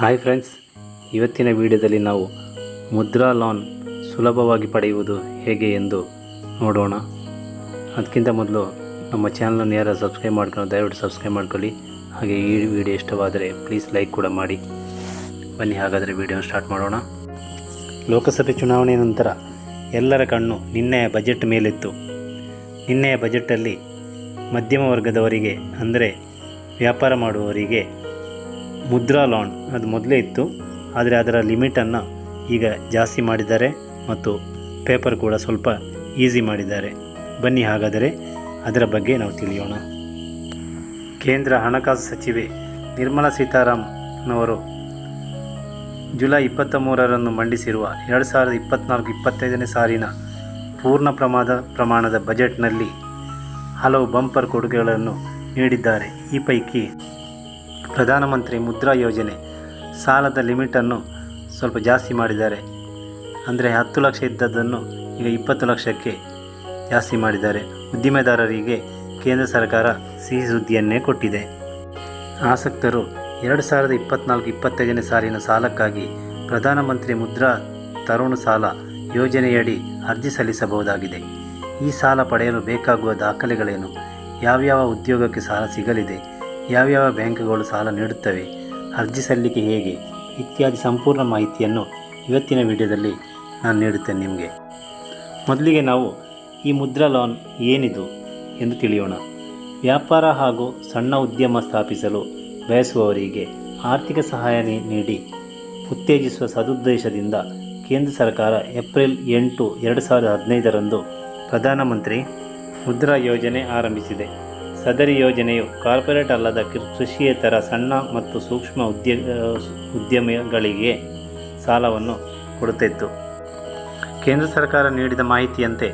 Hi friends, ಇವತ್ತಿನ ವಿಡಿಯೋದಲ್ಲಿ ನಾವು ಮುದ್ರಾ ಲೋನ್ ಸುಲಭವಾಗಿ ಪಡೆಯುವುದು ಹೇಗೆ ಎಂದು ನೋಡೋಣ. ಅದಕ್ಕಿಂತ ಮೊದಲು ನಮ್ಮ ಚಾನಲನ್ನು ಯಾರು ಸಬ್ಸ್ಕ್ರೈಬ್ ಮಾಡ್ಕೊಂಡು ದಯವಿಟ್ಟು ಸಬ್ಸ್ಕ್ರೈಬ್ ಮಾಡ್ಕೊಳ್ಳಿ. ಹಾಗೆ ಈ ವಿಡಿಯೋ ಇಷ್ಟವಾದರೆ ಪ್ಲೀಸ್ ಲೈಕ್ ಕೂಡ ಮಾಡಿ. ಬನ್ನಿ, ಹಾಗಾದರೆ ವಿಡಿಯೋ ಸ್ಟಾರ್ಟ್ ಮಾಡೋಣ. ಲೋಕಸಭೆ ಚುನಾವಣೆ ನಂತರ ಎಲ್ಲರ ಕಣ್ಣು ನಿನ್ನೆಯ ಬಜೆಟ್ ಮೇಲಿತ್ತು. ನಿನ್ನೆಯ ಬಜೆಟಲ್ಲಿ ಮಧ್ಯಮ ವರ್ಗದವರಿಗೆ, ಅಂದರೆ ವ್ಯಾಪಾರ ಮಾಡುವವರಿಗೆ ಮುದ್ರಾ ಲಾನ್ ಅದು ಮೊದಲೇ ಇತ್ತು, ಆದರೆ ಅದರ ಲಿಮಿಟನ್ನು ಈಗ ಜಾಸ್ತಿ ಮಾಡಿದ್ದಾರೆ ಮತ್ತು ಪೇಪರ್ ಕೂಡ ಸ್ವಲ್ಪ ಈಸಿ ಮಾಡಿದ್ದಾರೆ. ಬನ್ನಿ ಹಾಗಾದರೆ ಅದರ ಬಗ್ಗೆ ನಾವು ತಿಳಿಯೋಣ. ಕೇಂದ್ರ ಹಣಕಾಸು ಸಚಿವೆ ನಿರ್ಮಲಾ ಸೀತಾರಾಮ್ನವರು ಜುಲೈ ಇಪ್ಪತ್ತ ಮೂರರಂದು ಮಂಡಿಸಿರುವ ಎರಡು ಸಾವಿರದ ಇಪ್ಪತ್ತ್ನಾಲ್ಕು ಇಪ್ಪತ್ತೈದನೇ ಸಾಲಿನ ಪೂರ್ಣ ಪ್ರಮಾದ ಪ್ರಮಾಣದ ಬಜೆಟ್ನಲ್ಲಿ ಹಲವು ಬಂಪರ್ ಕೊಡುಗೆಗಳನ್ನು ನೀಡಿದ್ದಾರೆ. ಈ ಪೈಕಿ ಪ್ರಧಾನಮಂತ್ರಿ ಮುದ್ರಾ ಯೋಜನೆ. ಸಾಲದ ಲಿಮಿಟನ್ನು ಸ್ವಲ್ಪ ಜಾಸ್ತಿ ಮಾಡಿದ್ದಾರೆ. ಅಂದರೆ ಹತ್ತು ಲಕ್ಷ ಇದ್ದದ್ದನ್ನು ಈಗ ಇಪ್ಪತ್ತು ಲಕ್ಷಕ್ಕೆ ಜಾಸ್ತಿ ಮಾಡಿದ್ದಾರೆ. ಉದ್ದಿಮೆದಾರರಿಗೆ ಕೇಂದ್ರ ಸರ್ಕಾರ ಸಿಹಿ ಸುದ್ದಿಯನ್ನೇ ಕೊಟ್ಟಿದೆ. ಆಸಕ್ತರು ಎರಡು ಸಾವಿರದ ಇಪ್ಪತ್ನಾಲ್ಕು ಇಪ್ಪತ್ತೈದನೇ ಸಾಲಿನ ಸಾಲಕ್ಕಾಗಿ ಪ್ರಧಾನಮಂತ್ರಿ ಮುದ್ರಾ ತರುಣ್ ಸಾಲ ಯೋಜನೆಯಡಿ ಅರ್ಜಿ ಸಲ್ಲಿಸಬಹುದಾಗಿದೆ. ಈ ಸಾಲ ಪಡೆಯಲು ಬೇಕಾಗುವ ದಾಖಲೆಗಳೇನು? ಯಾವ್ಯಾವ ಉದ್ಯೋಗಕ್ಕೆ ಸಾಲ ಸಿಗಲಿದೆ? ಯಾವ್ಯಾವ ಬ್ಯಾಂಕ್ಗಳು ಸಾಲ ನೀಡುತ್ತವೆ, ಅರ್ಜಿ ಸಲ್ಲಿಕೆ ಹೇಗೆ, ಇತ್ಯಾದಿ ಸಂಪೂರ್ಣ ಮಾಹಿತಿಯನ್ನು ಇವತ್ತಿನ ವಿಡಿಯೋದಲ್ಲಿ ನಾನು ನೀಡುತ್ತೇನೆ ನಿಮಗೆ. ಮೊದಲಿಗೆ ನಾವು ಈ ಮುದ್ರಾ ಲೋನ್ ಏನಿದು ಎಂದು ತಿಳಿಯೋಣ. ವ್ಯಾಪಾರ ಹಾಗೂ ಸಣ್ಣ ಉದ್ಯಮ ಸ್ಥಾಪಿಸಲು ಬಯಸುವವರಿಗೆ ಆರ್ಥಿಕ ಸಹಾಯ ನೀಡಿ ಉತ್ತೇಜಿಸುವ ಸದುದ್ದೇಶದಿಂದ ಕೇಂದ್ರ ಸರ್ಕಾರ ಏಪ್ರಿಲ್ ಎಂಟು, ಎರಡು ಸಾವಿರದ ಹದಿನೈದರಂದು ಪ್ರಧಾನಮಂತ್ರಿ ಮುದ್ರಾ ಯೋಜನೆ ಆರಂಭಿಸಿದೆ. ಸದರಿ ಯೋಜನೆಯು ಕಾರ್ಪೊರೇಟ್ ಅಲ್ಲದ ಕೃಷಿಯೇತರ ಸಣ್ಣ ಮತ್ತು ಸೂಕ್ಷ್ಮ ಉದ್ಯ ಉದ್ಯಮಗಳಿಗೆ ಸಾಲವನ್ನು ಕೊಡುತ್ತಿತ್ತು. ಕೇಂದ್ರ ಸರ್ಕಾರ ನೀಡಿದ ಮಾಹಿತಿಯಂತೆ,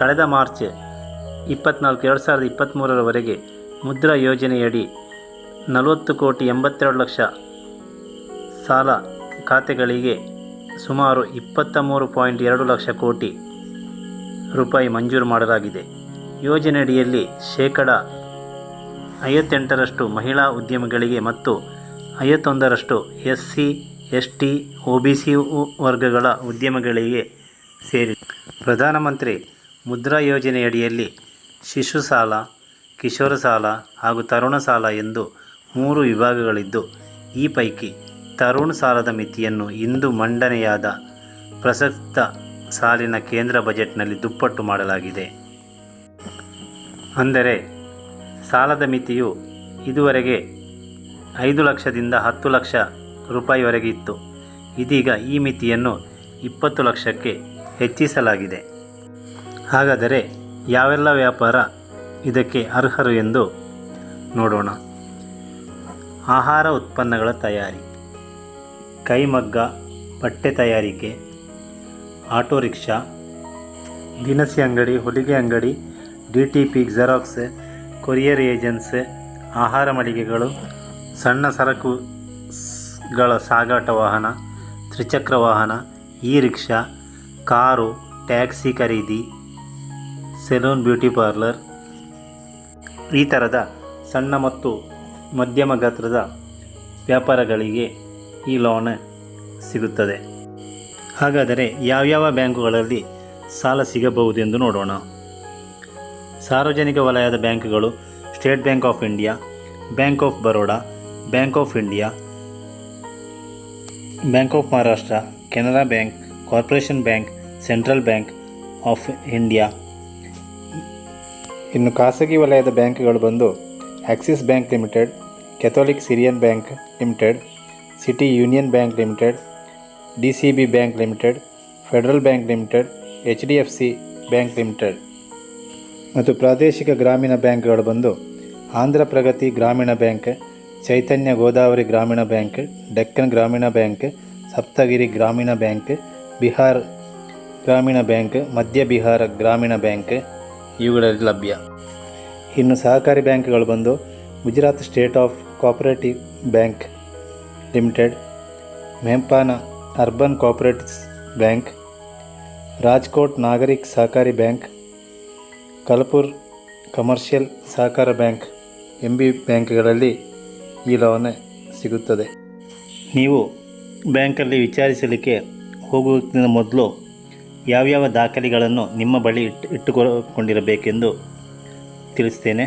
ಕಳೆದ ಮಾರ್ಚ್ ಇಪ್ಪತ್ನಾಲ್ಕು, ಎರಡು ಸಾವಿರದ ಇಪ್ಪತ್ತ್ಮೂರರವರೆಗೆ ಮುದ್ರಾ ಯೋಜನೆಯಡಿ ನಲವತ್ತು ಕೋಟಿ ಎಂಬತ್ತೆರಡು ಲಕ್ಷ ಸಾಲ ಖಾತೆಗಳಿಗೆ ಸುಮಾರು ಇಪ್ಪತ್ತ ಮೂರು ಪಾಯಿಂಟ್ ಎರಡು ಲಕ್ಷ ಕೋಟಿ ರೂಪಾಯಿ ಮಂಜೂರು ಮಾಡಲಾಗಿದೆ. ಯೋಜನೆಯಡಿಯಲ್ಲಿ ಶೇಕಡ ಐವತ್ತೆಂಟರಷ್ಟು ಮಹಿಳಾ ಉದ್ಯಮಿಗಳಿಗೆ ಮತ್ತು ಐವತ್ತೊಂದರಷ್ಟು S C S T O B C ವರ್ಗಗಳ ಉದ್ಯಮಗಳಿಗೆ ಸೇರಿ ಪ್ರಧಾನಮಂತ್ರಿ ಮುದ್ರಾ ಯೋಜನೆಯಡಿಯಲ್ಲಿ ಶಿಶು ಸಾಲ, ಕಿಶೋರ ಸಾಲ ಹಾಗೂ ತರುಣ ಸಾಲ ಎಂದು ಮೂರು ವಿಭಾಗಗಳಿದ್ದು, ಈ ಪೈಕಿ ತರುಣ ಸಾಲದ ಮಿತಿಯನ್ನು ಇಂದು ಮಂಡನೆಯಾದ ಪ್ರಸಕ್ತ ಸಾಲಿನ ಕೇಂದ್ರ ಬಜೆಟ್ನಲ್ಲಿ ದುಪ್ಪಟ್ಟು ಮಾಡಲಾಗಿದೆ. ಅಂದರೆ ಸಾಲದ ಮಿತಿಯು ಇದುವರೆಗೆ ಐದು ಲಕ್ಷದಿಂದ ಹತ್ತು ಲಕ್ಷ ರೂಪಾಯಿವರೆಗೆ ಇತ್ತು. ಇದೀಗ ಈ ಮಿತಿಯನ್ನು ಇಪ್ಪತ್ತು ಲಕ್ಷಕ್ಕೆ ಹೆಚ್ಚಿಸಲಾಗಿದೆ. ಹಾಗಾದರೆ ಯಾವೆಲ್ಲ ವ್ಯಾಪಾರ ಇದಕ್ಕೆ ಅರ್ಹರು ಎಂದು ನೋಡೋಣ. ಆಹಾರ ಉತ್ಪನ್ನಗಳ ತಯಾರಿ, ಕೈಮಗ್ಗ, ಬಟ್ಟೆ ತಯಾರಿಕೆ, ಆಟೋ ರಿಕ್ಷಾ, ದಿನಸಿ ಅಂಗಡಿ, ಹೊಲಿಗೆ ಅಂಗಡಿ, D T P, xerox courier agency, ಆಹಾರ ಮಳಿಗೆಗಳು, ಸಣ್ಣ ಸರಕುಗಳ ಸಾಗಾಟ ವಾಹನ, ತ್ರಿಚಕ್ರ ವಾಹನ ಇ ರಿಕ್ಷಾ ಕಾರು, ಟ್ಯಾಕ್ಸಿ ಖರೀದಿ, ಸೆಲೂನ್ ಬ್ಯೂಟಿ ಪಾರ್ಲರ್ ಈ ಥರದ ಸಣ್ಣ ಮತ್ತು ಮಧ್ಯಮ ಗಾತ್ರದ ವ್ಯಾಪಾರಗಳಿಗೆ ಈ ಲೋನ್ ಸಿಗುತ್ತದೆ. ಹಾಗಾದರೆ ಯಾವ್ಯಾವ ಬ್ಯಾಂಕುಗಳಲ್ಲಿ ಸಾಲ ಸಿಗಬಹುದೆಂದು ನೋಡೋಣ. ಸಾರ್ವಜನಿಕ ವಲಯದ ಬ್ಯಾಂಕ್ಗಳು, State Bank of India, Bank of Baroda, Bank of India, Bank of Maharashtra, Canara Bank, Corporation Bank, Central Bank of India. ಇನ್ನು ಖಾಸಗಿ ವಲಯದ ಬ್ಯಾಂಕ್ಗಳು ಬಂದು Axis Bank Limited, Catholic Syrian Bank Limited, City Union Bank Limited, D C B Bank Limited, Federal Bank Limited, H D F C Bank Limited. ಮತ್ತು ಪ್ರಾದೇಶಿಕ ಗ್ರಾಮೀಣ ಬ್ಯಾಂಕ್ಗಳು ಬಂದು ಆಂಧ್ರ ಪ್ರಗತಿ ಗ್ರಾಮೀಣ ಬ್ಯಾಂಕ್, ಚೈತನ್ಯ ಗೋದಾವರಿ ಗ್ರಾಮೀಣ ಬ್ಯಾಂಕ್, ಡೆಕ್ಕನ್ ಗ್ರಾಮೀಣ ಬ್ಯಾಂಕ್, ಸಪ್ತಗಿರಿ ಗ್ರಾಮೀಣ ಬ್ಯಾಂಕ್, ಬಿಹಾರ್ ಗ್ರಾಮೀಣ ಬ್ಯಾಂಕ್, ಮಧ್ಯ ಬಿಹಾರ ಗ್ರಾಮೀಣ ಬ್ಯಾಂಕ್ ಇವುಗಳಲ್ಲಿ ಲಭ್ಯ. ಇನ್ನು ಸಹಕಾರಿ ಬ್ಯಾಂಕ್ಗಳು ಬಂದು Gujarat state of cooperative bank limited ಮೆಂಪಾನ urban cooperatives bank, Rajkot Nagarik Sahakari bank Kalupur commercial Sahakar bank M B ಬ್ಯಾಂಕ್ಗಳಲ್ಲಿ ಈ ಲೋನ್ ಸಿಗುತ್ತದೆ. ನೀವು ಬ್ಯಾಂಕಲ್ಲಿ ವಿಚಾರಿಸಲಿಕ್ಕೆ ಹೋಗುವುದಕ್ಕಿಂತ ಮೊದಲು ಯಾವ್ಯಾವ ದಾಖಲೆಗಳನ್ನು ನಿಮ್ಮ ಬಳಿ ಇಟ್ಟು ಇಟ್ಟುಕೊಂಡಿರಬೇಕೆಂದು ತಿಳಿಸ್ತೇನೆ.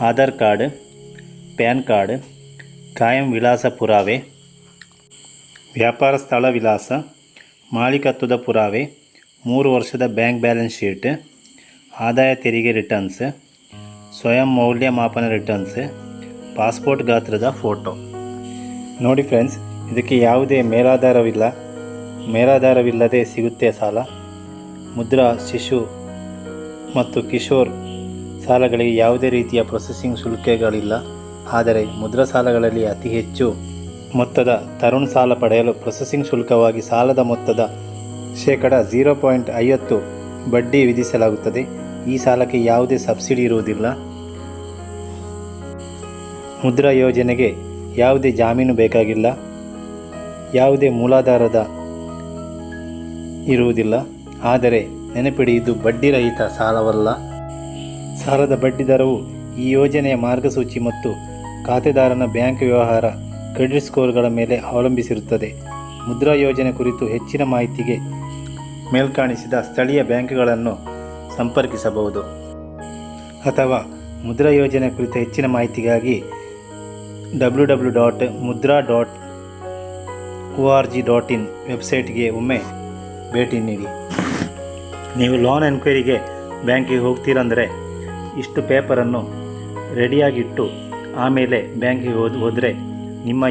ಆಧಾರ್ ಕಾರ್ಡ್, ಪ್ಯಾನ್ ಕಾರ್ಡ್, ಕಾಯಂ ವಿಳಾಸ ಪುರಾವೆ, ವ್ಯಾಪಾರ ಸ್ಥಳ ವಿಳಾಸ, ಮಾಲೀಕತ್ವದ ಪುರಾವೆ, ಮೂರು ವರ್ಷದ ಬ್ಯಾಂಕ್ ಬ್ಯಾಲೆನ್ಸ್ ಶೀಟ್ ಆದಾಯ ತೆರಿಗೆ ರಿಟರ್ನ್ಸ್ ಸ್ವಯಂ ಮೌಲ್ಯಮಾಪನ ರಿಟರ್ನ್ಸ್ ಪಾಸ್ಪೋರ್ಟ್ ಗಾತ್ರದ ಫೋಟೋ ನೋಡಿ ಫ್ರೆಂಡ್ಸ್ ಇದಕ್ಕೆ ಯಾವುದೇ ಮೇಲಾಧಾರವಿಲ್ಲ. ಮೇಲಾಧಾರವಿಲ್ಲದೆ ಸಿಗುತ್ತೆ ಸಾಲ. ಮುದ್ರಾ, ಶಿಶು ಮತ್ತು ಕಿಶೋರ್ ಸಾಲಗಳಿಗೆ ಯಾವುದೇ ರೀತಿಯ ಪ್ರೊಸೆಸಿಂಗ್ ಶುಲ್ಕಗಳಿಲ್ಲ. ಆದರೆ ಮುದ್ರಾ ಸಾಲಗಳಲ್ಲಿ ಅತಿ ಹೆಚ್ಚು ಮೊತ್ತದ ತರುಣ್ ಸಾಲ ಪಡೆಯಲು ಪ್ರೊಸೆಸಿಂಗ್ ಶುಲ್ಕವಾಗಿ ಸಾಲದ ಮೊತ್ತದ ಶೇಕಡ ಝೀರೋ ಪಾಯಿಂಟ್ ಐವತ್ತು ಬಡ್ಡಿ ವಿಧಿಸಲಾಗುತ್ತದೆ. ಈ ಸಾಲಕ್ಕೆ ಯಾವುದೇ ಸಬ್ಸಿಡಿ ಇರುವುದಿಲ್ಲ. ಮುದ್ರಾ ಯೋಜನೆಗೆ ಯಾವುದೇ ಜಾಮೀನು ಬೇಕಾಗಿಲ್ಲ. ಯಾವುದೇ ಮೂಲಾಧಾರದ ಇರುವುದಿಲ್ಲ. ಆದರೆ ನೆನಪಿಡಿ, ಇದು ಬಡ್ಡಿರಹಿತ ಸಾಲವಲ್ಲ. ಸಾಲದ ಬಡ್ಡಿ ದರವು ಈ ಯೋಜನೆಯ ಮಾರ್ಗಸೂಚಿ ಮತ್ತು ಖಾತೆದಾರನ ಬ್ಯಾಂಕ್ ವ್ಯವಹಾರ ಕ್ರೆಡಿಟ್ ಸ್ಕೋರ್ಗಳ ಮೇಲೆ ಅವಲಂಬಿಸಿರುತ್ತದೆ. ಮುದ್ರಾ ಯೋಜನೆ ಕುರಿತು ಹೆಚ್ಚಿನ ಮಾಹಿತಿಗೆ ಮೇಲ್ಕಾಣಿಸಿದ ಸ್ಥಳೀಯ ಬ್ಯಾಂಕ್ಗಳನ್ನು ಸಂಪರ್ಕಿಸಬಹುದು. ಅಥವಾ ಮುದ್ರಾ ಯೋಜನೆ ಕುರಿತ ಹೆಚ್ಚಿನ ಮಾಹಿತಿಗಾಗಿ W W dot Mudra dot O R G dot in ವೆಬ್ಸೈಟ್ಗೆ ಒಮ್ಮೆ ಭೇಟಿ ನೀಡಿ. ನೀವು ಲೋನ್ ಎನ್ಕ್ವೈರಿಗೆ ಬ್ಯಾಂಕಿಗೆ ಹೋಗ್ತೀರಂದರೆ ಇಷ್ಟು ಪೇಪರನ್ನು ರೆಡಿಯಾಗಿಟ್ಟು ಆಮೇಲೆ ಬ್ಯಾಂಕಿಗೆ ಹೋದ್, ಹೋದರೆ ನಿಮ್ಮ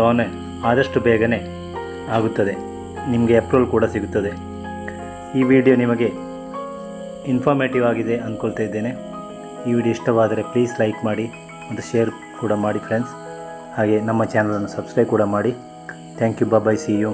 ಲೋನ್ ಆದಷ್ಟು ಬೇಗನೆ ಆಗುತ್ತದೆ. ನಿಮಗೆ ಅಪ್ರೂವಲ್ ಕೂಡ ಸಿಗುತ್ತದೆ. ಈ ವಿಡಿಯೋ ನಿಮಗೆ ಇನ್ಫಾರ್ಮೇಟಿವ್ ಆಗಿದೆ ಅಂದ್ಕೊಳ್ತಾ ಇದ್ದೇನೆ. ಈ ವಿಡಿಯೋ ಇಷ್ಟವಾದರೆ ಪ್ಲೀಸ್ ಲೈಕ್ ಮಾಡಿ ಮತ್ತು ಶೇರ್ ಕೂಡ ಮಾಡಿ ಫ್ರೆಂಡ್ಸ್ ಹಾಗೆ ನಮ್ಮ ಚಾನಲನ್ನು ಸಬ್ಸ್ಕ್ರೈಬ್ ಕೂಡ ಮಾಡಿ. Thank you bye see you